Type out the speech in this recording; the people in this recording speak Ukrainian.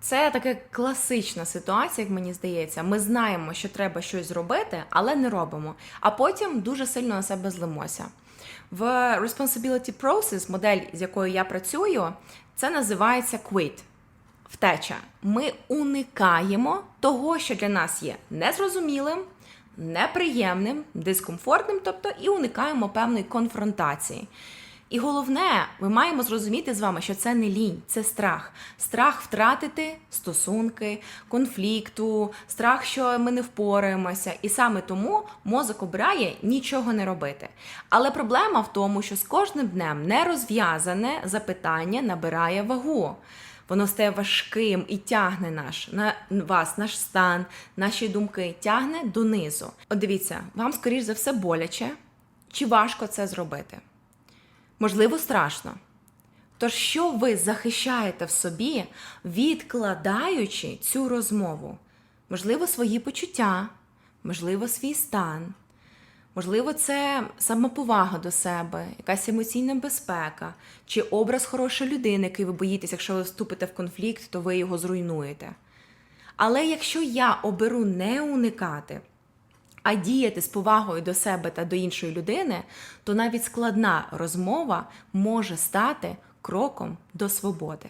Це така класична ситуація, як мені здається. Ми знаємо, що треба щось зробити, але не робимо. А потім дуже сильно на себе злимося. В Responsibility Process, модель, з якою я працюю, це називається quit. Втеча. Ми уникаємо того, що для нас є незрозумілим, неприємним, дискомфортним, тобто і уникаємо певної конфронтації. І головне, ми маємо зрозуміти з вами, що це не лінь, це страх. Страх втратити стосунки, конфлікту, страх, що ми не впораємося. І саме тому мозок обирає нічого не робити. Але проблема в тому, що з кожним днем нерозв'язане запитання набирає вагу. Воно стає важким і тягне наш на вас, наш стан, наші думки тягне донизу. От дивіться, вам скоріш за все боляче, чи важко це зробити? Можливо, страшно. Тож, що ви захищаєте в собі, відкладаючи цю розмову? Можливо, свої почуття, можливо, свій стан, можливо, це самоповага до себе, якась емоційна безпека, чи образ хорошої людини, який ви боїтесь, якщо ви вступите в конфлікт, то ви його зруйнуєте. Але якщо я оберу не уникати, а діяти з повагою до себе та до іншої людини, то навіть складна розмова може стати кроком до свободи.